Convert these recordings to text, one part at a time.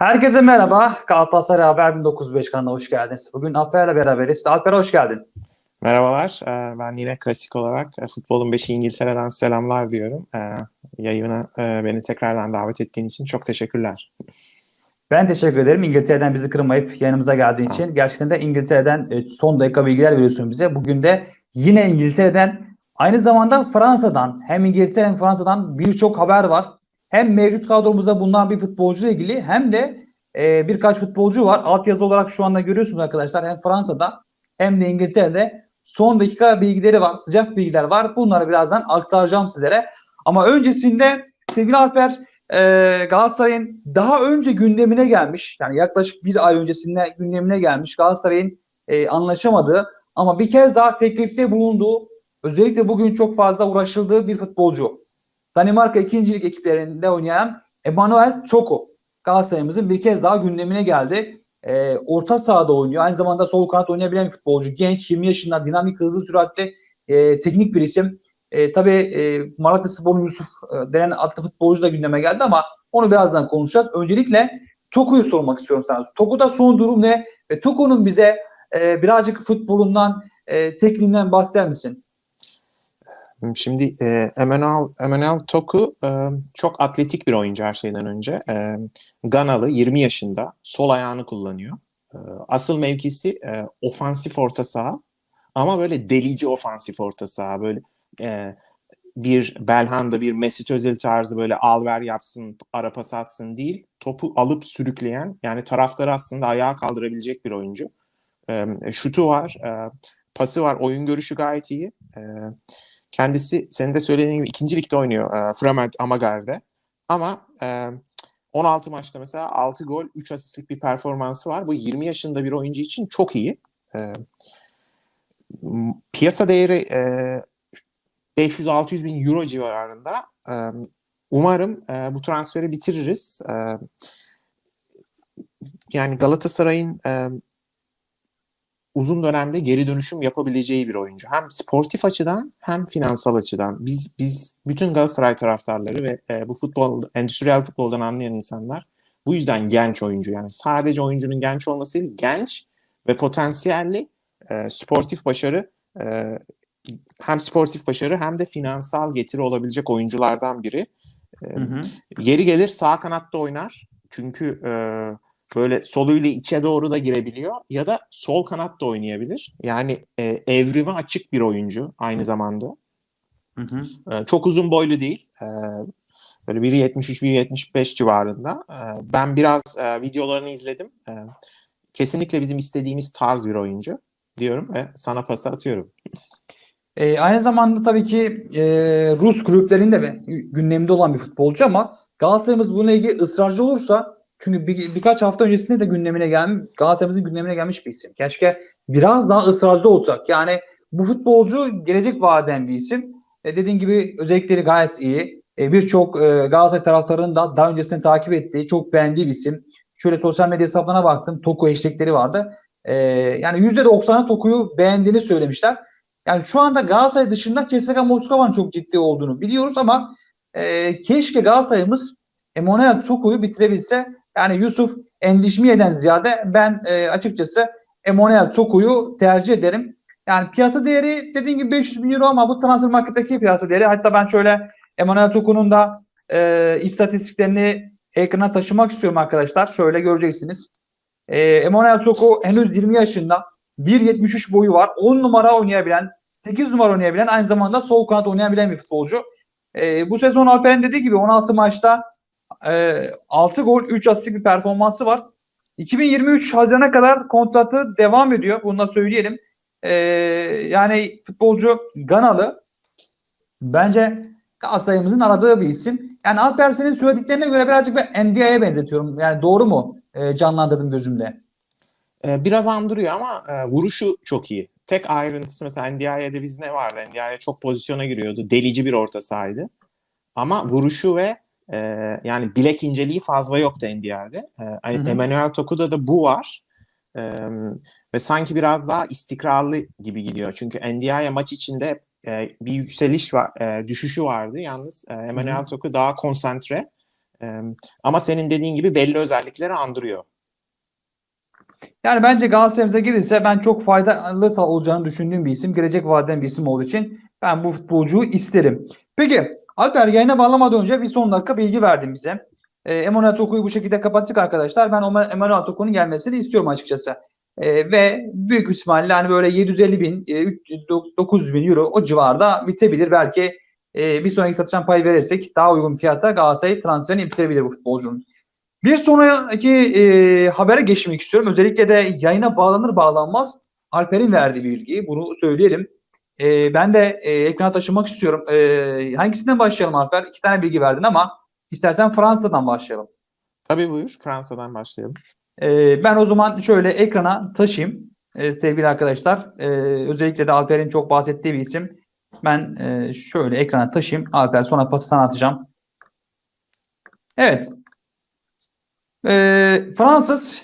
Herkese merhaba. Galatasaray Haber 1905 kanalına hoş geldiniz. Bugün Alper'le beraberiz. Alper hoş geldin. Merhabalar. Ee, Ben yine klasik olarak e, Futbolun Beşi İngiltere'den selamlar diyorum. Ee, Yayına e, beni tekrardan davet ettiğin için çok teşekkürler. Ben teşekkür ederim İngiltere'den bizi kırmayıp yanımıza geldiğin için. Gerçekten de İngiltere'den e, son dakika bilgiler veriyorsun bize. Bugün de yine İngiltere'den aynı zamanda Fransa'dan hem İngiltere hem Fransa'dan birçok haber var. Hem mevcut kadromuzda bulunan bir futbolcu ilgili hem de e, birkaç futbolcu var. Altyazı olarak şu anda görüyorsunuz arkadaşlar. Hem Fransa'da hem de İngiltere'de son dakika bilgileri var. Sıcak bilgiler var. Bunları birazdan aktaracağım sizlere. Ama öncesinde sevgili Alper e, Galatasaray'ın daha önce gündemine gelmiş. Yani yaklaşık bir ay öncesinde gündemine gelmiş. Galatasaray'ın e, anlaşamadığı ama bir kez daha teklifte bulunduğu özellikle bugün çok fazla uğraşıldığı bir futbolcu. Danimarka ikincilik ekiplerinde oynayan Emanuel Toko. Galatasaray'ımızın bir kez daha gündemine geldi. E, orta sahada oynuyor. Aynı zamanda sol kanat oynayabilen bir futbolcu. Genç, 20 yaşında, dinamik, hızlı, süratli, e, teknik bir isim. E, tabii e, Malatya Spor'un Yusuf e, denen adlı futbolcu da gündeme geldi ama onu birazdan konuşacağız. Öncelikle Toku'yu sormak istiyorum sana. Toku'da son durum ne? Ve Toku'nun bize e, birazcık futbolundan, e, tekniğinden bahseder misin? Şimdi e, Emmanuel, Toku e, çok atletik bir oyuncu her şeyden önce. E, Ganalı, 20 yaşında, sol ayağını kullanıyor. E, asıl mevkisi ofansif orta saha ama böyle delici ofansif orta saha. Böyle bir Belhanda, bir Mesut Özil tarzı böyle al ver yapsın, ara pas atsın değil. Topu alıp sürükleyen, yani tarafları aslında ayağa kaldırabilecek bir oyuncu. Şutu var, pası var, oyun görüşü gayet iyi. E, kendisi senin de söylediğin gibi ikinci ligde oynuyor e, Fremont Amager'de. Ama e, 16 maçta mesela 6 gol, 3 asistlik bir performansı var. Bu 20 yaşında bir oyuncu için çok iyi. E, piyasa değeri e, 500-600 bin euro civarında. E, umarım e, bu transferi bitiririz. E, yani Galatasaray'ın e, uzun dönemde geri dönüşüm yapabileceği bir oyuncu. Hem sportif açıdan hem finansal açıdan. Biz biz bütün Galatasaray taraftarları ve e, bu futbol endüstriyel futboldan anlayan insanlar bu yüzden genç oyuncu yani sadece oyuncunun genç olması değil, genç ve potansiyelli e, sportif başarı e, hem sportif başarı hem de finansal getiri olabilecek oyunculardan biri. E, Hı hı. Yeri gelir sağ kanatta oynar. Çünkü e, böyle soluyla içe doğru da girebiliyor ya da sol kanat da oynayabilir. Yani e, evrime açık bir oyuncu aynı zamanda. Hı hı. E, çok uzun boylu değil. E, böyle 1.73-1.75 civarında. E, ben biraz e, videolarını izledim. E, kesinlikle bizim istediğimiz tarz bir oyuncu diyorum ve sana pası atıyorum. E, aynı zamanda tabii ki e, Rus kulüplerinde de gündemde olan bir futbolcu ama Galatasaray'ımız bununla ilgili ısrarcı olursa çünkü bir, birkaç hafta öncesinde de gündemine gelmiş Galatasaray'ımızın gündemine gelmiş bir isim. Keşke biraz daha ısrarcı olsak. Yani bu futbolcu gelecek vaden bir isim. E, dediğin gibi özellikleri gayet iyi. E, Birçok e, Galatasaray taraftarının da daha öncesinde takip ettiği, çok beğendiği bir isim. Şöyle sosyal medya hesaplarına baktım. Toku hashtagleri vardı. E, yani %90'ı Toku'yu beğendiğini söylemişler. Yani şu anda Galatasaray dışında CSKA Moskova'nın çok ciddi olduğunu biliyoruz ama e, keşke Galatasaray'ımız Emanuel Toku'yu bitirebilse. Yani Yusuf Endişmiye'den ziyade ben e, açıkçası Emanuel Toku'yu tercih ederim. Yani piyasa değeri dediğim gibi 500 bin euro ama bu transfer marketteki piyasa değeri. Hatta ben şöyle Emanuel Toku'nun da e, istatistiklerini ekrana taşımak istiyorum arkadaşlar. Şöyle göreceksiniz. E, Emanuel Toku henüz 20 yaşında. 1.73 boyu var. 10 numara oynayabilen, 8 numara oynayabilen, aynı zamanda sol kanat oynayabilen bir futbolcu. E, bu sezon Alper'in dediği gibi 16 maçta e, 6 gol, 3 asistlik bir performansı var. 2023 Haziran'a kadar kontratı devam ediyor. Bunu da söyleyelim. E, yani futbolcu Ganalı. Bence Galatasaray'ımızın aradığı bir isim. Yani Alper senin söylediklerine göre birazcık ben NDI'ye benzetiyorum. Yani doğru mu e, canlandırdım gözümde? E, biraz andırıyor ama e, vuruşu çok iyi. Tek ayrıntısı mesela NDI'de biz ne vardı? NDI'ye çok pozisyona giriyordu. Delici bir orta sahaydı. Ama vuruşu ve e, yani bilek inceliği fazla yoktu NDI'de. E, hı. Emmanuel Toku'da da bu var. E, ve sanki biraz daha istikrarlı gibi gidiyor. Çünkü NDI'ye maç içinde e, bir yükseliş var, e, düşüşü vardı. Yalnız e, Emmanuel Toku daha konsantre, E, ama senin dediğin gibi belli özellikleri andırıyor. Yani bence Galatasaray'ımıza gelirse ben çok faydalı olacağını düşündüğüm bir isim. Gelecek vadeden bir isim olduğu için ben bu futbolcuyu isterim. Peki Alper yayına bağlamadan önce bir son dakika bilgi verdin bize. E, Emanuel Toku'yu bu şekilde kapattık arkadaşlar. Ben Emanuel Toku'nun gelmesini istiyorum açıkçası. E, ve büyük ihtimalle hani böyle 750 bin, e, 300, 900 bin euro o civarda bitebilir. Belki e, bir sonraki satışan pay verirsek daha uygun fiyata Galatasaray transferini bitirebilir bu futbolcunun. Bir sonraki e, habere geçmek istiyorum. Özellikle de yayına bağlanır bağlanmaz Alper'in verdiği bilgi. Bunu söyleyelim. E, ben de e, ekrana taşımak istiyorum. E, hangisinden başlayalım Alper? İki tane bilgi verdin ama istersen Fransa'dan başlayalım. Tabii buyur. Fransa'dan başlayalım. E, ben o zaman şöyle ekrana taşıyayım e, sevgili arkadaşlar. E, özellikle de Alper'in çok bahsettiği bir isim. Ben e, şöyle ekrana taşıyayım. Alper sonra pası sana atacağım. Evet. E, Fransız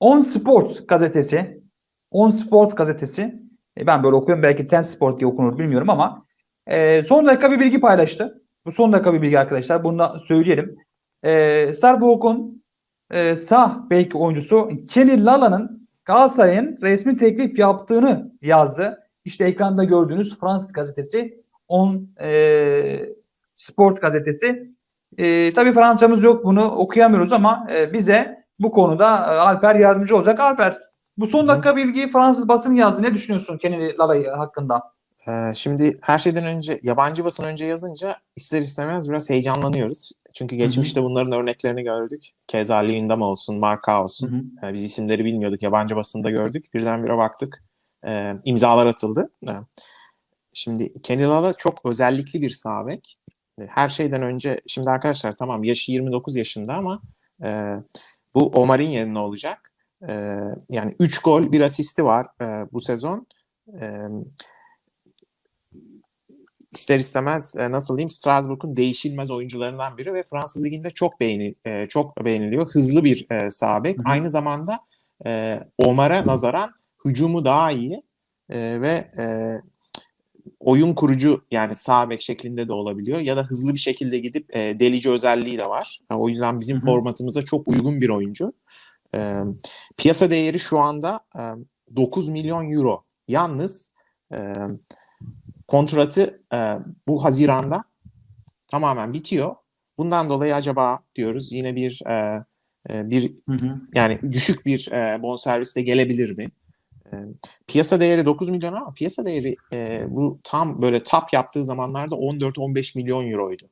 On Sport gazetesi. On Sport gazetesi. E, ben böyle okuyorum. Belki Ten Sport diye okunur bilmiyorum ama e, son dakika bir bilgi paylaştı. Bu son dakika bir bilgi arkadaşlar. Bunu da söyleyelim. E, Starbuck'un e, sağ bek oyuncusu Kenny Lala'nın Galatasaray'ın resmi teklif yaptığını yazdı. İşte ekranda gördüğünüz Fransız gazetesi On e, Sport gazetesi. E, tabii Fransızcamız yok bunu okuyamıyoruz ama e, bize bu konuda e, Alper yardımcı olacak. Alper bu son dakika bilgiyi Fransız basın yazdı. Ne düşünüyorsun Kenny Lala'yı hakkında? Ee, şimdi her şeyden önce yabancı basın önce yazınca ister istemez biraz heyecanlanıyoruz. Çünkü geçmişte bunların örneklerini gördük. Keza Luyendam olsun, Marka olsun. Ee, biz isimleri bilmiyorduk. Yabancı basında gördük. Birdenbire baktık. Ee, imzalar atıldı. Ee, şimdi Kenny Lala çok özellikli bir sağ bek. Ee, Her şeyden önce şimdi arkadaşlar tamam yaşı 29 yaşında ama e, bu Omar'ın yerine olacak. Ee, yani 3 gol, 1 asisti var e, bu sezon. Ee, ister istemez e, nasıl diyeyim Strasbourg'un değişilmez oyuncularından biri ve Fransız liginde çok beğeni e, çok beğeniliyor. Hızlı bir e, sağ bek. Aynı zamanda e, Omar'a nazaran hücumu daha iyi e, ve e, oyun kurucu yani sağ bek şeklinde de olabiliyor ya da hızlı bir şekilde gidip e, delici özelliği de var. E, o yüzden bizim formatımıza çok uygun bir oyuncu. E, piyasa değeri şu anda e, 9 milyon euro. Yalnız e, kontratı e, bu Haziran'da tamamen bitiyor. Bundan dolayı acaba diyoruz yine bir e, bir Hı hı. yani düşük bir e, bonservis de gelebilir mi? E, piyasa değeri 9 milyon ama piyasa değeri e, bu tam böyle tap yaptığı zamanlarda 14-15 milyon euroydu.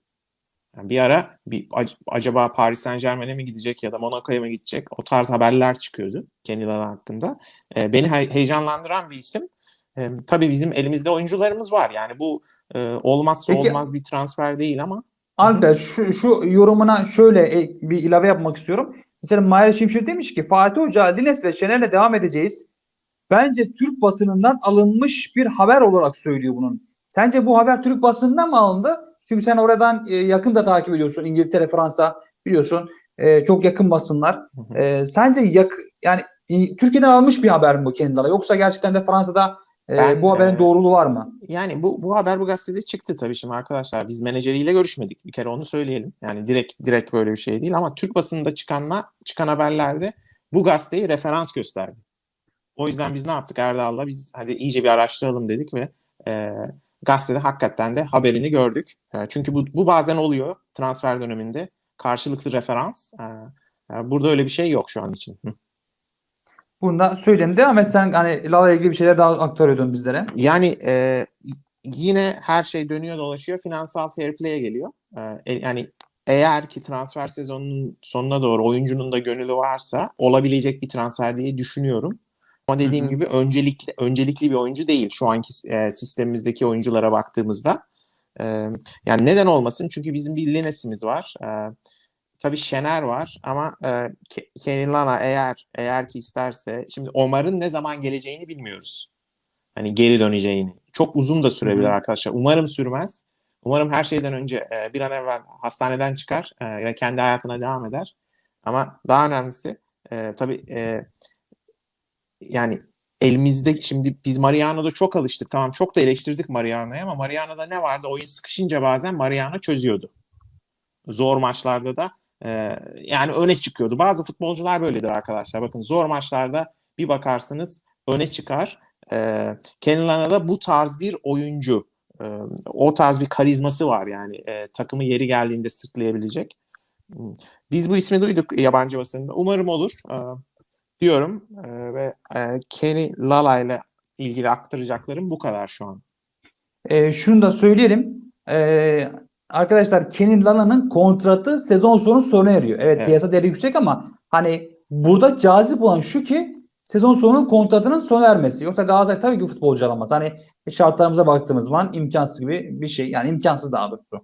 Yani bir ara bir ac- acaba Paris Saint Germain'e mi gidecek ya da Monaco'ya mı gidecek? O tarz haberler çıkıyordu Lala hakkında. E, beni he- heyecanlandıran bir isim. E, tabii bizim elimizde oyuncularımız var. Yani bu e, olmazsa Peki- olmaz bir transfer değil ama Alper şu, şu yorumuna şöyle e- bir ilave yapmak istiyorum. Mesela Mahir Şimşek demiş ki Fatih Hoca, Dines ve Şener'le devam edeceğiz. Bence Türk basınından alınmış bir haber olarak söylüyor bunun. Sence bu haber Türk basınından mı alındı? Çünkü sen oradan e, yakın da takip ediyorsun. İngiltere, Fransa biliyorsun. E, çok yakın basınlar. E, sence yak yani e, Türkiye'den alınmış bir haber mi bu kendileri? Yoksa gerçekten de Fransa'da e, Ben, bu haberin e, doğruluğu var mı? Yani bu bu haber bu gazetede çıktı tabii şimdi arkadaşlar. Biz menajeriyle görüşmedik. Bir kere onu söyleyelim. Yani direkt direkt böyle bir şey değil ama Türk basınında çıkanla çıkan haberlerde bu gazeteyi referans gösterdi. O yüzden biz ne yaptık Erdal'la? Biz hadi iyice bir araştıralım dedik ve e, gazetede hakikaten de haberini gördük. E, çünkü bu bu bazen oluyor transfer döneminde. Karşılıklı referans. E, e, burada öyle bir şey yok şu an için. Hı. Bunu da söyleyeyim. Devam et sen hani Lala ile ilgili bir şeyler daha aktarıyordun bizlere. Yani e, yine her şey dönüyor dolaşıyor. Finansal fair play'e geliyor. E, yani eğer ki transfer sezonunun sonuna doğru oyuncunun da gönülü varsa olabilecek bir transfer diye düşünüyorum. Ama dediğim gibi öncelikli öncelikli bir oyuncu değil şu anki e, sistemimizdeki oyunculara baktığımızda. E, yani neden olmasın? Çünkü bizim bir Lines'imiz var. E, tabii Şener var ama e, Ke- Kenny Lana eğer eğer ki isterse şimdi Omar'ın ne zaman geleceğini bilmiyoruz. Hani geri döneceğini. Çok uzun da sürebilir Hı hı. arkadaşlar. Umarım sürmez. Umarım her şeyden önce e, bir an evvel hastaneden çıkar e, ve kendi hayatına devam eder. Ama daha önemlisi e, tabii e, yani elimizde şimdi biz Mariano'da çok alıştık. Tamam çok da eleştirdik Mariano'yu ama Mariano'da ne vardı? Oyun sıkışınca bazen Mariano çözüyordu. Zor maçlarda da e, yani öne çıkıyordu. Bazı futbolcular böyledir arkadaşlar. Bakın zor maçlarda bir bakarsınız öne çıkar. E, Kenan Lana da bu tarz bir oyuncu. E, o tarz bir karizması var yani e, takımı yeri geldiğinde sırtlayabilecek. Biz bu ismi duyduk yabancı basında. Umarım olur e, diyorum e, ve e, Kenny Lala ile ilgili aktaracaklarım bu kadar şu an. E, şunu da söyleyelim. E, arkadaşlar Kenan Lana'nın kontratı sezon sonu sona eriyor. Evet, Evet. piyasa değeri yüksek ama hani burada cazip olan şu ki sezon sonu kontratının sona ermesi. Yoksa Galatasaray tabii ki futbolcu alamaz. Hani şartlarımıza baktığımız zaman imkansız gibi bir şey. Yani imkansız daha doğrusu.